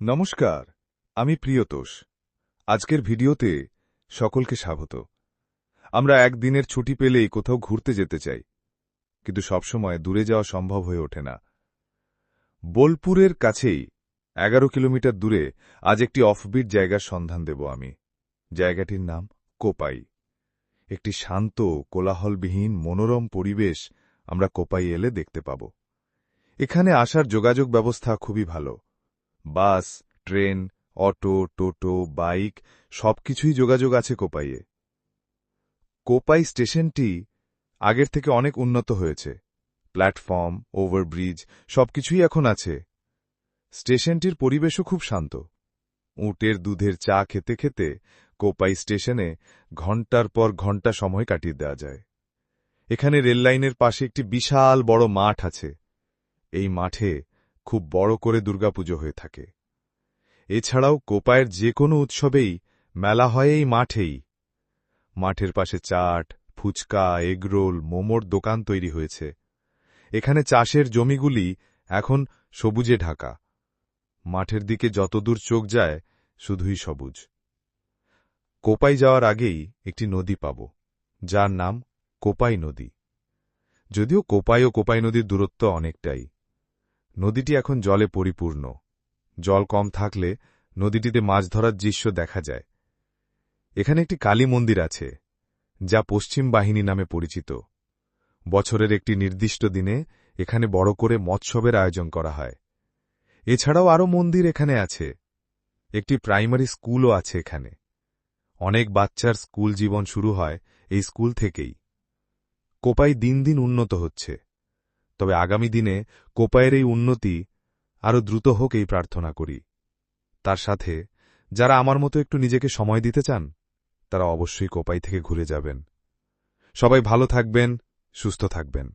নমস্কার, আমি প্রিয়তোষ। আজকের ভিডিওতে সকলকে স্বাগত। আমরা একদিনের ছুটি পেলেই কোথাও ঘুরতে যেতে চাই, কিন্তু সবসময় দূরে যাওয়া সম্ভব হয়ে ওঠে না। বোলপুরের কাছেই, এগারো কিলোমিটার দূরে, আজ একটি অফবিট জায়গার সন্ধান দেব আমি। জায়গাটির নাম কোপাই। একটি শান্ত, কোলাহলবিহীন, মনোরম পরিবেশ আমরা কোপাই এলে দেখতে পাব। এখানে আসার যোগাযোগ ব্যবস্থা খুবই ভালো। বাস, ট্রেন, অটো, টোটো, বাইক, সবকিছুই যোগাযোগ আছে কোপাইয়ে। কোপাই স্টেশনটি আগের থেকে অনেক উন্নত হয়েছে। প্ল্যাটফর্ম, ওভারব্রিজ, সবকিছুই এখন আছে। স্টেশনটির পরিবেশও খুব শান্ত। উটের দুধের চা খেতে খেতে কোপাই স্টেশনে ঘণ্টার পর ঘণ্টা সময় কাটিয়ে দেওয়া যায়। এখানে রেললাইনের পাশে একটি বিশাল বড় মাঠ আছে। এই মাঠে খুব বড় করে দুর্গাপুজো হয়ে থাকে। এছাড়াও কোপায়ের যে কোনো উৎসবেই মেলা হয় এই মাঠেই। মাঠের পাশে চাট, ফুচকা, এগরোল, মোমোর দোকান তৈরি হয়েছে। এখানে চাষের জমিগুলি এখন সবুজে ঢাকা। মাঠের দিকে যতদূর চোখ যায়, শুধুই সবুজ। কোপাই যাওয়ার আগেই একটি নদী পাব, যার নাম কোপাই নদী। যদিও কোপাই ও কোপাই নদীর দূরত্ব অনেকটাই। নদীটি এখন জলে পরিপূর্ণ। জল কম থাকলে নদীটিতে মাছ ধরার দৃশ্য দেখা যায়। এখানে একটি কালী মন্দির আছে, যা পশ্চিম বাহিনী নামে পরিচিত। বছরের একটি নির্দিষ্ট দিনে এখানে বড় করে মৎসবের আয়োজন করা হয়। এছাড়াও আরও মন্দির এখানে আছে। একটি প্রাইমারি স্কুলও আছে এখানে। অনেক বাচ্চার স্কুল জীবন শুরু হয় এই স্কুল থেকেই। কোপাই দিন দিন উন্নত হচ্ছে। তবে আগামী দিনে কোপায়ের এই উন্নতি আরও দ্রুত হোক এই প্রার্থনা করি। তার সাথে, যারা আমার মতো একটু নিজেকে সময় দিতে চান, তারা অবশ্যই কোপাই থেকে ঘুরে যাবেন। সবাই ভালো থাকবেন, সুস্থ থাকবেন।